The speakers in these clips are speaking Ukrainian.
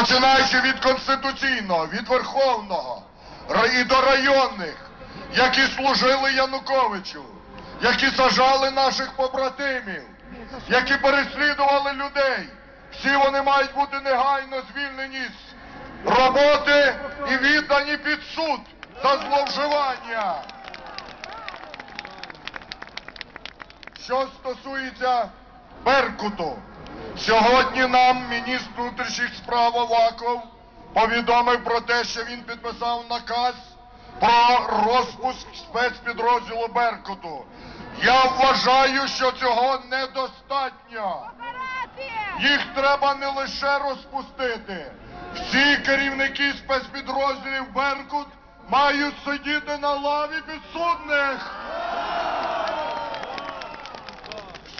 починаючи від Конституційного, від Верховного і до районних, які служили Януковичу, які сажали наших побратимів, які переслідували людей. Всі вони мають бути негайно звільнені з роботи і віддані під суд за зловживання. Що стосується Беркуту, сьогодні нам міністр внутрішніх справ Аваков повідомив про те, що він підписав наказ про розпуск спецпідрозділу Беркуту. Я вважаю, що цього недостатньо. Їх треба не лише розпустити. Всі керівники спецпідрозділів Беркут мають сидіти на лаві підсудних.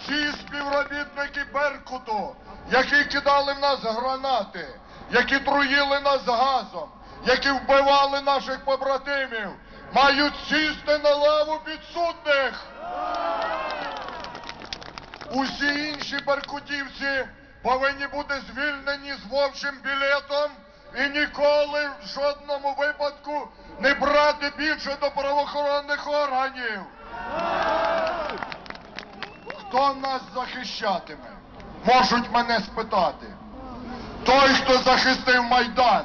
Всі співробітники Беркуту, які кидали в нас гранати, які труїли нас газом, які вбивали наших побратимів, мають сісти на лаву підсудних. Усі інші беркутівці повинні бути звільнені з вовчим білетом і ніколи в жодному випадку не брати більше до правоохоронних органів. Хто нас захищатиме? Можуть мене спитати. Той, хто захистив Майдан,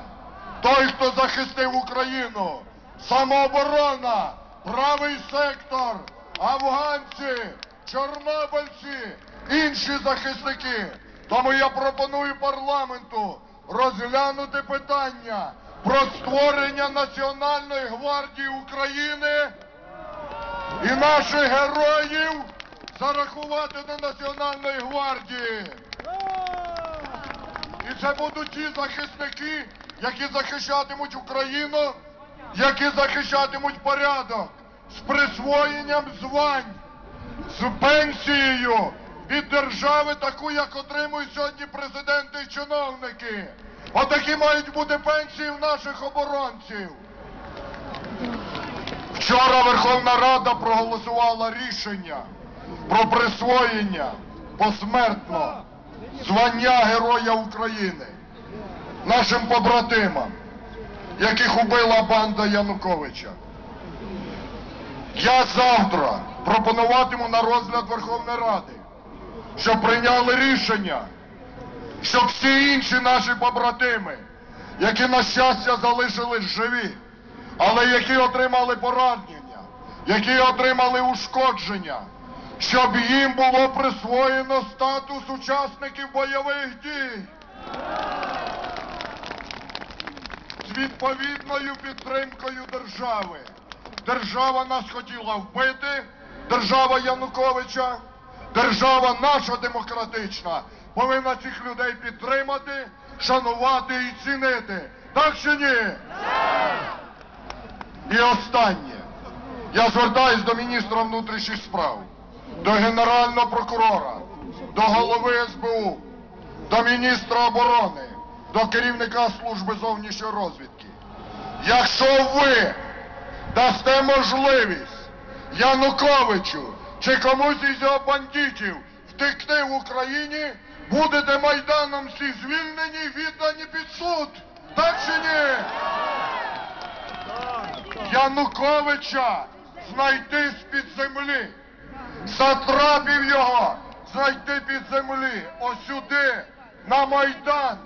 той, хто захистив Україну, самооборона, правий сектор, афганці, чорнобильці, інші захисники. Тому я пропоную парламенту розглянути питання про створення Національної гвардії України і наших героїв зарахувати до Національної гвардії. І це будуть ті захисники, які захищатимуть Україну, які захищатимуть порядок з присвоєнням звань, з пенсією від держави, таку, як отримують сьогодні президенти і чиновники. Отакі мають бути пенсії в наших оборонців. Вчора Верховна Рада проголосувала рішення про присвоєння посмертно звання Героя України нашим побратимам, яких убила банда Януковича. Я завтра пропонуватиму на розгляд Верховної Ради, щоб прийняли рішення, щоб всі інші наші побратими, які на щастя залишились живі, але які отримали поранення, які отримали ушкодження, щоб їм було присвоєно статус учасників бойових дій. З відповідною підтримкою держави. Держава нас хотіла вбити, держава Януковича, держава наша демократична повинна цих людей підтримати, шанувати і цінити. Так чи ні? І останнє. Я звертаюсь до міністра внутрішніх справ, до генерального прокурора, до голови СБУ, до міністра оборони, до керівника служби зовнішньої розвідки. Якщо ви дасте можливість Януковичу чи комусь із його бандитів втекти в Україні, будете Майданом всі звільнені віддані під суд. Так чи ні? Януковича знайти з-під землі, сатрапів його! Зайти під землі, ось сюди, на Майдан,